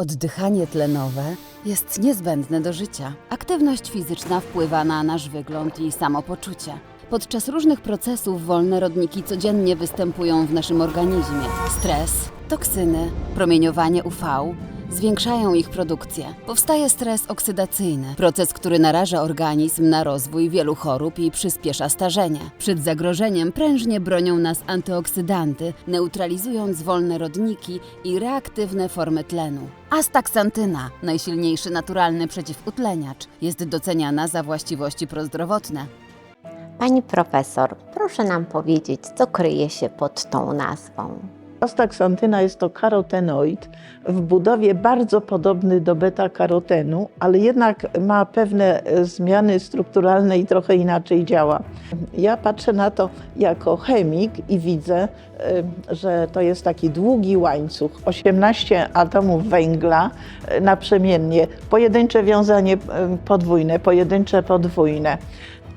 Oddychanie tlenowe jest niezbędne do życia. Aktywność fizyczna wpływa na nasz wygląd i samopoczucie. Podczas różnych procesów wolne rodniki codziennie występują w naszym organizmie. Stres, toksyny, promieniowanie UV zwiększają ich produkcję. Powstaje stres oksydacyjny, proces, który naraża organizm na rozwój wielu chorób i przyspiesza starzenie. Przed zagrożeniem prężnie bronią nas antyoksydanty, neutralizując wolne rodniki i reaktywne formy tlenu. Astaksantyna, najsilniejszy naturalny przeciwutleniacz, jest doceniana za właściwości prozdrowotne. Pani profesor, proszę nam powiedzieć, co kryje się pod tą nazwą. Astaksantyna jest to karotenoid w budowie bardzo podobny do beta-karotenu, ale jednak ma pewne e, zmiany strukturalne i trochę inaczej działa. Ja patrzę na to jako chemik i widzę, e, że to jest taki długi łańcuch, 18 atomów węgla e, naprzemiennie, pojedyncze wiązanie podwójne, pojedyncze podwójne.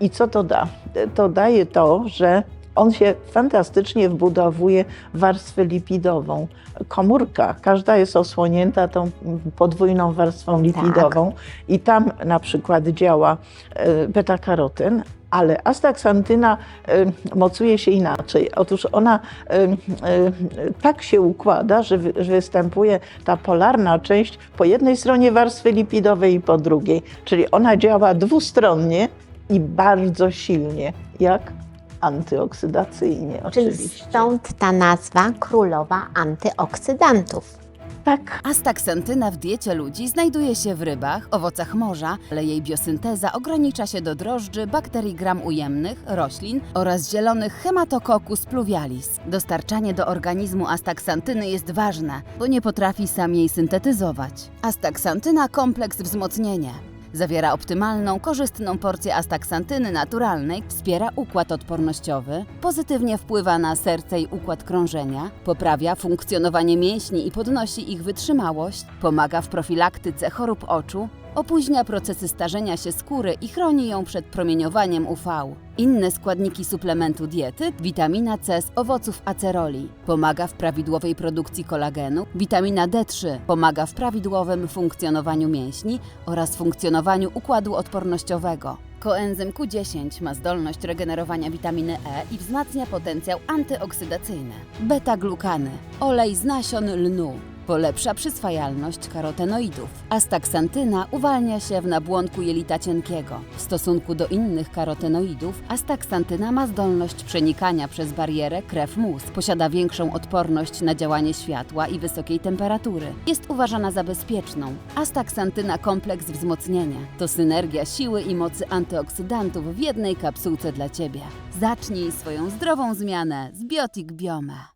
I co to da? To daje to, że on się fantastycznie wbudowuje w warstwę lipidową. Komórka, każda jest osłonięta tą podwójną warstwą lipidową i tam na przykład działa e, beta-karoten, ale astaksantyna e, mocuje się inaczej. Otóż ona e, tak się układa, że wy- że występuje ta polarna część po jednej stronie warstwy lipidowej i po drugiej. Czyli ona działa dwustronnie i bardzo silnie, jak antyoksydacyjnie Czyli oczywiście. stąd ta nazwa królowa antyoksydantów. Tak, Astaksantyna w diecie ludzi znajduje się w rybach, owocach morza, ale jej biosynteza ogranicza się do drożdży, bakterii gram ujemnych, roślin oraz zielonych Hematococcus pluvialis. Dostarczanie do organizmu astaksantyny jest ważne, bo nie potrafi sam jej syntetyzować. Astaksantyna kompleks wzmocnienie. Zawiera optymalną, korzystną porcję astaksantyny naturalnej, wspiera układ odpornościowy, pozytywnie wpływa na serce i układ krążenia, poprawia funkcjonowanie mięśni i podnosi ich wytrzymałość, pomaga w profilaktyce chorób oczu, opóźnia procesy starzenia się skóry i chroni ją przed promieniowaniem UV. Inne składniki suplementu diety, witamina C z owoców aceroli, pomaga w prawidłowej produkcji kolagenu, witamina D3 pomaga w prawidłowym funkcjonowaniu mięśni oraz funkcjonowaniu układu odpornościowego. Koenzym Q10 ma zdolność regenerowania witaminy E i wzmacnia potencjał antyoksydacyjny. Beta-glukany, olej z nasion lnu, Polepsza przyswajalność karotenoidów. Astaksantyna uwalnia się w nabłonku jelita cienkiego. W stosunku do innych karotenoidów, astaksantyna ma zdolność przenikania przez barierę krew-mózg. Posiada większą odporność na działanie światła i wysokiej temperatury. Jest uważana za bezpieczną. Astaksantyna kompleks wzmocnienia to synergia siły i mocy antyoksydantów w jednej kapsułce dla Ciebie. Zacznij swoją zdrową zmianę z Biotik Biome.